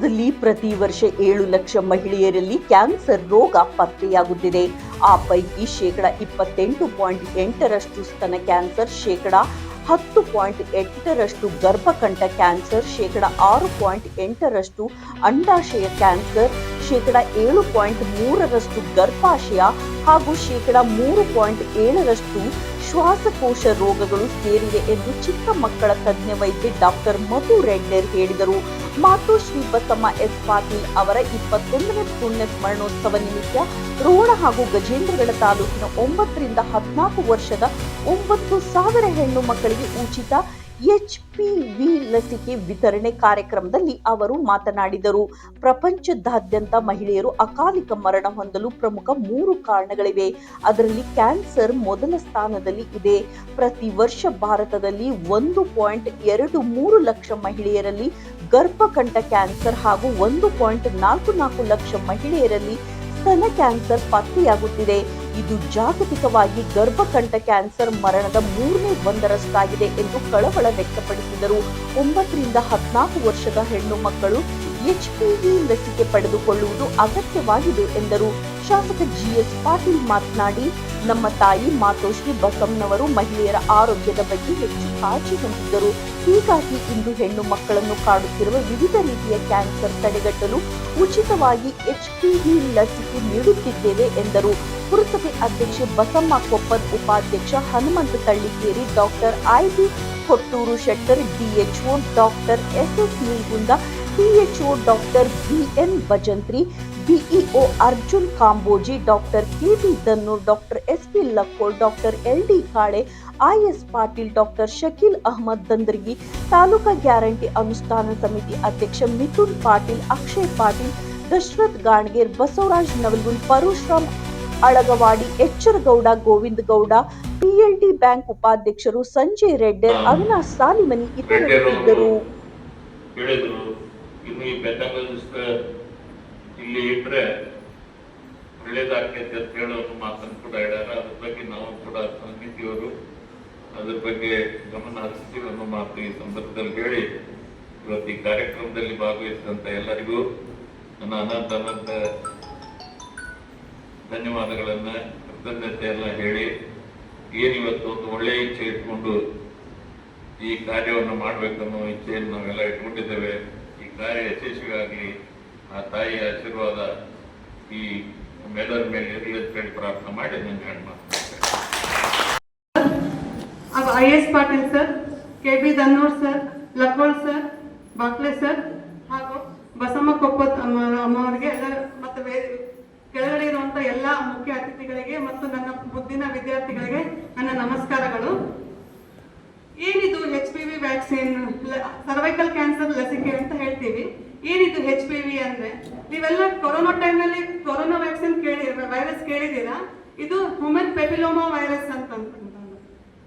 ದೇಶದಲ್ಲಿ ಪ್ರತಿ ವರ್ಷ ಏಳು ಲಕ್ಷ ಮಹಿಳೆಯರಲ್ಲಿ ಕ್ಯಾನ್ಸರ್ ರೋಗ ಪತ್ತೆಯಾಗುತ್ತಿದೆ. ಆ ಪೈಕಿ ಶೇಕಡ ಇಪ್ಪತ್ತೆಂಟು ಪಾಯಿಂಟ್ ಎಂಟರಷ್ಟು ಸ್ತನ ಕ್ಯಾನ್ಸರ್, ಶೇಕಡ ಹತ್ತು ಪಾಯಿಂಟ್ ಎಂಟರಷ್ಟು ಗರ್ಭಕಂಠ ಕ್ಯಾನ್ಸರ್, ಶೇಕಡ ಆರು ಪಾಯಿಂಟ್ ಎಂಟರಷ್ಟು ಅಂಡಾಶಯ ಕ್ಯಾನ್ಸರ್, ಶೇಕಡ ಏಳು ಪಾಯಿಂಟ್ ಮೂರರಷ್ಟು ಗರ್ಭಾಶಯ ಹಾಗೂ ಶೇಕಡ ಮೂರು ಪಾಯಿಂಟ್ ಏಳರಷ್ಟು ಶ್ವಾಸಕೋಶ ರೋಗಗಳು ಸೇರಿವೆ ಎಂದು ಚಿಕ್ಕ ಮಕ್ಕಳ ತಜ್ಞ ವೈದ್ಯ ಡಾಕ್ಟರ್ ಮಧು ರೆಡ್ಡರ್ ಹೇಳಿದರು. ಮಾತೋಶ್ರೀ ಬಸಮ್ಮ ಎಸ್ ಪಾಟೀಲ್ ಅವರ ಇಪ್ಪತ್ತೊಂದನೇ ಪುಣ್ಯ ಸ್ಮರಣೋತ್ಸವ ನಿಮಿತ್ತ ರೋಣ ಹಾಗೂ ಗಜೇಂದ್ರಗಡ ತಾಲೂಕಿನ ಒಂಬತ್ತರಿಂದ ಹದಿನಾಲ್ಕು ವರ್ಷದ ಒಂಬತ್ತು ಸಾವಿರ ಹೆಣ್ಣು ಮಕ್ಕಳಿಗೆ ಉಚಿತ ಎಚ್ ಪಿ ವಿ ಲಸಿಕೆ ವಿತರಣೆ ಕಾರ್ಯಕ್ರಮದಲ್ಲಿ ಅವರು ಮಾತನಾಡಿದರು. ಪ್ರಪಂಚದಾದ್ಯಂತ ಮಹಿಳೆಯರು ಅಕಾಲಿಕ ಮರಣ ಹೊಂದಲು ಪ್ರಮುಖ ಮೂರು ಕಾರಣಗಳಿವೆ. ಅದರಲ್ಲಿ ಕ್ಯಾನ್ಸರ್ ಮೊದಲ ಸ್ಥಾನದಲ್ಲಿ ಇದೆ. ಪ್ರತಿ ವರ್ಷ ಭಾರತದಲ್ಲಿ ಒಂದು ಪಾಯಿಂಟ್ ಎರಡು ಮೂರು ಲಕ್ಷ ಮಹಿಳೆಯರಲ್ಲಿ ಗರ್ಭಕಂಠ ಕ್ಯಾನ್ಸರ್ ಹಾಗೂ ಒಂದು ಪಾಯಿಂಟ್ ನಾಲ್ಕು ನಾಲ್ಕು ಲಕ್ಷ ಮಹಿಳೆಯರಲ್ಲಿ ಸ್ತನ ಕ್ಯಾನ್ಸರ್ ಪತ್ತೆಯಾಗುತ್ತಿದೆ. ಇದು ಜಾಗತಿಕವಾಗಿ ಗರ್ಭಕಂಠ ಕ್ಯಾನ್ಸರ್ ಮರಣದ ಮೂರನೇ ಒಂದರಷ್ಟಾಗಿದೆ ಎಂದು ಕಳವಳ ವ್ಯಕ್ತಪಡಿಸಿದರು. ಒಂಬತ್ತರಿಂದ ಹದಿನಾಲ್ಕು ವರ್ಷದ ಹೆಣ್ಣು ಮಕ್ಕಳು ಎಚ್ಪಿವಿ ಲಸಿಕೆ ಪಡೆದುಕೊಳ್ಳುವುದು ಅಗತ್ಯವಾಗಿದೆ ಎಂದರು. ಶಾಸಕ ಜಿಎಸ್ ಪಾಟೀಲ್ ಮಾತನಾಡಿ, ನಮ್ಮ ತಾಯಿ ಮಾತೋಶ್ರೀ ಬಸಮ್ಮನವರು ಮಹಿಳೆಯರ ಆರೋಗ್ಯದ ಬಗ್ಗೆ ಹೆಚ್ಚು ಕಾಳಜಿ ಹೊಂದಿದ್ದರು. ಹೀಗಾಗಿ ಇಂದು ಹೆಣ್ಣು ಮಕ್ಕಳನ್ನು ಕಾಡುತ್ತಿರುವ ವಿವಿಧ ರೀತಿಯ ಕ್ಯಾನ್ಸರ್ ತಡೆಗಟ್ಟಲು ಉಚಿತವಾಗಿ ಎಚ್ಪಿವಿ ಲಸಿಕೆ ನೀಡುತ್ತಿದ್ದೇವೆ ಎಂದರು. ಪುರಸಭೆ ಅಧ್ಯಕ್ಷೆ ಬಸಮ್ಮ ಕೊಪ್ಪದ್ ಉಪಾಧ್ಯಕ್ಷ Hanumantha Tallikeri doctor I B Kotturu Shettar DHO doctor SS Neelgunda THO doctor BN Bhajantri BEO Arjun Kamboji, doctor KB Dannur doctor SP Lakkol, doctor L D Kale, IS Patil, doctor Shakeel Ahmad Dandragi, taluka guarantee ಅನುಷ್ಠಾನ ಸಮಿತಿ ಅಧ್ಯಕ್ಷ Mithun Patil, Akshay Patil, Dashrath Ganger, Basavaraj Navalgun Parashuram Alagavadi, ಎಚ್ಚರಗೌಡ, Govinda Gowda, PLD bank ಉಪಾಧ್ಯಕ್ಷರು ಸಂಜಯ್ ರೆಡ್ಡರ್, ಅವಿನಾಶ್ ಸಾಲಿಮನಿ ಇತರರು ಇದ್ದರು. ಅಂತ ಹೇಳೋ ಒಂದು ಮಾತನ್ನು ಕೂಡ ಹೇಳ್ಯಾರ ಅದ್ರ ಬಗ್ಗೆ ನಾವು ಕೂಡ ಸಮಿತಿಯವರು ಅದ್ರ ಬಗ್ಗೆ ಗಮನ ಹರಿಸ್ತೀವಿ ಅನ್ನೋ ಮಾತು ಈ ಸಂದರ್ಭದಲ್ಲಿ ಹೇಳಿ, ಇವತ್ತು ಈ ಕಾರ್ಯಕ್ರಮದಲ್ಲಿ ಭಾಗವಹಿಸಿದಂತ ಎಲ್ಲರಿಗೂ ನನ್ನ ಅನಂತ ಅನಂತ ಧನ್ಯವಾದಗಳನ್ನ ಕೃತಜ್ಞತೆ ಎಲ್ಲ ಹೇಳಿ, ಏನಿವತ್ತು ಒಂದು ಒಳ್ಳೆಯ ಇಚ್ಛೆ ಇಟ್ಕೊಂಡು ಈ ಕಾರ್ಯವನ್ನು ಮಾಡಬೇಕನ್ನೋ ಇಚ್ಛೆಯನ್ನು ನಾವೆಲ್ಲ ಇಟ್ಕೊಂಡಿದ್ದೇವೆ. ಈ ಕಾರ್ಯ ಯಶಸ್ವಿಯಾಗಿ ಆ ತಾಯಿಯ ಆಶೀರ್ವಾದ ಈ ನಮ್ಮೆಲ್ಲರ ಮೇಲೆ ಇರಲಿ ಪ್ರಾರ್ಥನೆ ಮಾಡಿ ನನ್ನ ಹಾಗೂ I S Patil sir K B Dannur sir Lakol sir Bakle sir ಹಾಗೂ ಬಸಮ್ಮ ಕೊಪ್ಪತ್ ಅಮ್ಮ- ಅವರಿಗೆ ಎಲ್ಲ ಮತ್ತು ಕೆಳಗಡೆ ಇರುವಂತ ಎಲ್ಲ ಮುಖ್ಯ ಅತಿಥಿಗಳಿಗೆ ಮತ್ತು ನನ್ನ ಮುದ್ದಿನ ವಿದ್ಯಾರ್ಥಿಗಳಿಗೆ ನನ್ನ ನಮಸ್ಕಾರಗಳು. ವ್ಯಾಕ್ಸಿನ್ ಸರ್ವೈಕಲ್ ಕ್ಯಾನ್ಸರ್ ಲಸಿಕೆ ಅಂತ ಹೇಳ್ತೀವಿ. ಏನಿದು ಹೆಚ್ ಪಿ ವಿ ಅಂದ್ರೆ ನೀವೆಲ್ಲ ಕೊರೋನಾ ಟೈಮ್ನಲ್ಲಿ ಕೊರೋನಾ ವ್ಯಾಕ್ಸಿನ್ ಕೇಳಿ ವೈರಸ್ ಕೇಳಿದ್ದೀರಾ? ಇದು ಹ್ಯೂಮನ್ ಪೆಪಿಲೋಮಾ ವೈರಸ್ ಅಂತ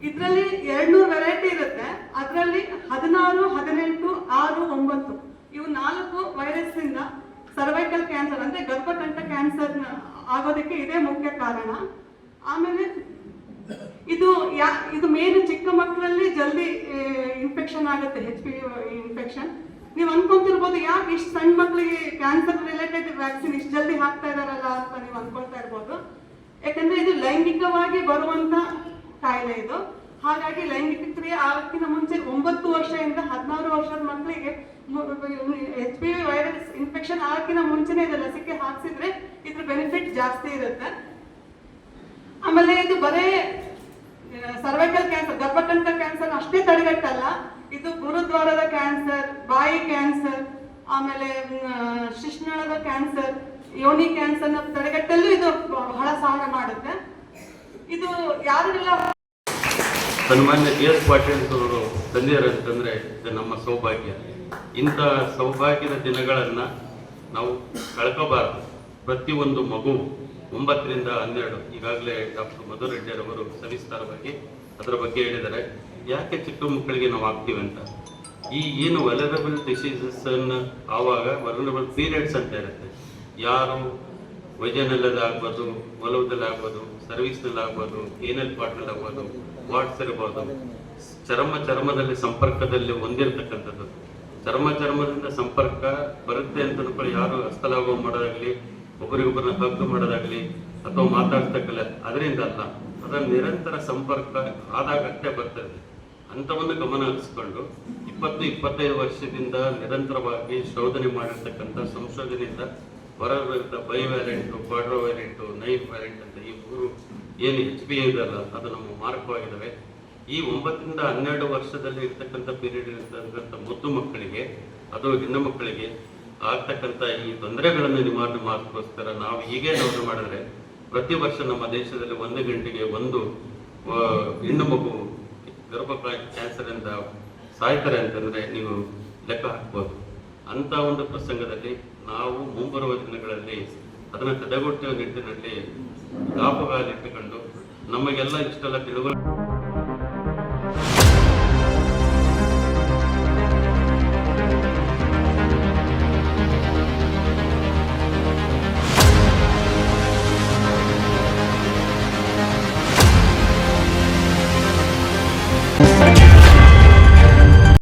ಇದರಲ್ಲಿ ಎರಡ್ನೂರು ವೆರೈಟಿ ಇರುತ್ತೆ. ಅದರಲ್ಲಿ ಹದಿನಾರು, ಹದಿನೆಂಟು, ಆರು, ಒಂಬತ್ತು. ಇವು ನಾಲ್ಕು ವೈರಸ್ ಇಂದ ಸರ್ವೈಕಲ್ ಕ್ಯಾನ್ಸರ್ ಅಂದ್ರೆ ಗರ್ಭಕಂಠ ಕ್ಯಾನ್ಸರ್ ಆಗೋದಕ್ಕೆ ಇದೇ ಮುಖ್ಯ ಕಾರಣ. ಆಮೇಲೆ ಇದು ಯಾ, ಇದು ಮೇನ್ ಇನ್ಫೆಕ್ಷನ್ ಆಗುತ್ತೆ ಹೆಚ್ ಪಿ ಇನ್ಫೆಕ್ಷನ್ ನೀವು ಅನ್ಕೊಂತಿರ್ಬೋದು, ಯಾಕೆ ಇಷ್ಟು ಸಣ್ಣ ಮಕ್ಕಳಿಗೆ ಕ್ಯಾನ್ಸರ್ ರಿಲೇಟೆಡ್ ವ್ಯಾಕ್ಸಿನ್ ಇಷ್ಟು ಜಲ್ದಿ ಹಾಕ್ತಾ ಇದಾರಲ್ಲ ಅಂತ ನೀವು ಅನ್ಕೊಳ್ತಾ ಇರ್ಬೋದು. ಯಾಕಂದ್ರೆ ಇದು ಲೈಂಗಿಕವಾಗಿ ಬರುವಂತ ಕಾಯಿಲೆ ಇದು. ಹಾಗಾಗಿ ಲೈಂಗಿಕ ಕ್ರಿಯೆ ಆಗಕ್ಕಿಂತ ಮುಂಚೆ ಒಂಬತ್ತು ವರ್ಷದಿಂದ ಹದಿನಾರು ವರ್ಷದ ಮಕ್ಕಳಿಗೆ ಎಚ್ ಪಿ ವೈರಸ್ ಇನ್ಫೆಕ್ಷನ್ ಆಗಕ್ಕಿಂತ ಮುಂಚೆನೆ ಇದು ಲಸಿಕೆ ಹಾಕ್ಸಿದ್ರೆ ಇದ್ರ ಬೆನಿಫಿಟ್ ಜಾಸ್ತಿ ಇರುತ್ತೆ. ಆಮೇಲೆ ಇದು ಬರೇ ಸರ್ವೈಕಲ್ ಕ್ಯಾನ್ಸರ್ ಗರ್ಭಕಂಠ ಕ್ಯಾನ್ಸರ್ ಅಷ್ಟೇ ತಡೆಗಟ್ಟಲ್ಲ. ಇದು ಗುರುದ್ವಾರದ ಕ್ಯಾನ್ಸರ್, ಬಾಯಿ ಕ್ಯಾನ್ಸರ್, ಆಮೇಲೆ ಶಿಶ್ನಳದ ಕ್ಯಾನ್ಸರ್, ಯೋನಿ ಕ್ಯಾನ್ಸರ್ ತಡೆಗಟ್ಟಲು ಇದು ಬಹಳ ಸಹಾಯ ಮಾಡುತ್ತೆ. ಇದು ಯಾರೆಲ್ಲ ಸನ್ಮಾನ್ಯ ಜಿ ಎಸ್ ಪಾಟೀಲ್ ಅವರು ಅಂತಂದ್ರೆ ಇದು ನಮ್ಮ ಸೌಭಾಗ್ಯ. ಇಂಥ ಸೌಭಾಗ್ಯದ ದಿನಗಳನ್ನ ನಾವು ಕಳ್ಕೋಬಾರದು. ಪ್ರತಿಯೊಂದು ಮಗು ಒಂಬತ್ತರಿಂದ ಹನ್ನೆರಡು, ಈಗಾಗಲೇ ಡಾಕ್ಟರ್ ಮಧುರೆಡ್ಡಿಯವರು ಸವಿಸ್ತಾರವಾಗಿ ಅದರ ಬಗ್ಗೆ ಹೇಳಿದ್ದಾರೆ. ಯಾಕೆ ಚಿಕ್ಕ ಮಕ್ಕಳಿಗೆ ನಾವು ಆಗ್ತೀವಿ ಅಂತ? ಈ ಏನು ವಲರಬಲ್ ಡಿಸೀಸಸ್ ಅನ್ನು ಆವಾಗ ವಲರಬಲ್ ಪೀರಿಯಡ್ಸ್ ಅಂತ ಇರುತ್ತೆ. ಯಾರು ಆಗ್ಬೋದು ಒಲವದಲ್ಲಿ ಆಗ್ಬೋದು ಸರ್ವಿಸ್ನಲ್ಲಿ ಆಗ್ಬೋದು ಏನಲ್ ಪಾರ್ಟ್ನಲ್ಲಿ ಆಗ್ಬೋದು ವಾಟ್ಸ್ ಇರ್ಬೋದು, ಚರ್ಮ ಚರ್ಮದಲ್ಲಿ ಸಂಪರ್ಕದಲ್ಲಿ ಹೊಂದಿರತಕ್ಕಂಥದ್ದು. ಚರ್ಮ ಚರ್ಮದಿಂದ ಸಂಪರ್ಕ ಬರುತ್ತೆ ಅಂತ ಯಾರು ಹಸ್ತಲಾಭ ಮಾಡೋದಾಗ್ಲಿ ಒಬ್ಬರಿಗೊಬ್ಬರನ್ನ ಹಗ್ಗು ಮಾಡೋದಾಗ್ಲಿ ಅಥವಾ ಮಾತಾಡ್ತಕ್ಕಲ್ಲ, ಅದರಿಂದ ಅಲ್ಲ. ಅದರ ನಿರಂತರ ಸಂಪರ್ಕ ಆದಾಗ ಅಷ್ಟೇ ಬರ್ತದೆ. ಅಂಥವನ್ನು ಗಮನ ಹರಿಸಿಕೊಂಡು ಇಪ್ಪತ್ತು ಇಪ್ಪತ್ತೈದು ವರ್ಷದಿಂದ ನಿರಂತರವಾಗಿ ಶೋಧನೆ ಮಾಡಿರ್ತಕ್ಕಂಥ ಸಂಶೋಧನೆಯಿಂದ ಹೊರಬಂತ ಬೈ ವ್ಯಾಲೆಂಟು ಕ್ವಾಡ್ರೋ ವ್ಯಾಲೆಂಟು ನೈಫ್ ವ್ಯಾಲೆಂಟ್ ಅಂತ ಈ ಮೂರು ಏನು ಎಚ್ ಪಿ ಇದಲ್ಲ ಅದು ನಮ್ಮ ಮಾರಕವಾಗಿದ್ದಾವೆ ಈ ಒಂಬತ್ತರಿಂದ ಹನ್ನೆರಡು ವರ್ಷದಲ್ಲಿ ಇರ್ತಕ್ಕಂಥ ಪೀರಿಯಡ್ ಇರ್ತಕ್ಕಂಥ ಮುದ್ದು ಮಕ್ಕಳಿಗೆ, ಅದು ಹೆಣ್ಣು ಮಕ್ಕಳಿಗೆ ಆಗ್ತಕ್ಕಂಥ ಈ ತೊಂದರೆಗಳನ್ನು ನಿವಾರಣೆ ಮಾಡೋಕ್ಕೋಸ್ಕರ ನಾವು ಹೀಗೆ ಯೋಚನೆ ಮಾಡಿದ್ರೆ ಪ್ರತಿ ವರ್ಷ ನಮ್ಮ ದೇಶದಲ್ಲಿ ಒಂದು ಗಂಟೆಗೆ ಒಂದು ಹೆಣ್ಣು ಮಗು ಗರ್ಭಪಾಯಿ ಕ್ಯಾನ್ಸರ್ ಅಂತ ಸಾಯ್ತಾರೆ ಅಂತಂದ್ರೆ ನೀವು ಲೆಕ್ಕ ಹಾಕ್ಬೋದು. ಅಂತ ಒಂದು ಪ್ರಸಂಗದಲ್ಲಿ ನಾವು ಮುಂಬರುವ ದಿನಗಳಲ್ಲಿ ಅದನ್ನು ತಡೆಗಟ್ಟುವ ನಿಟ್ಟಿನಲ್ಲಿ ಇಟ್ಟುಕೊಂಡು ನಮಗೆಲ್ಲ ಇಷ್ಟೆಲ್ಲ ತಿಳುವಳಿಕೆ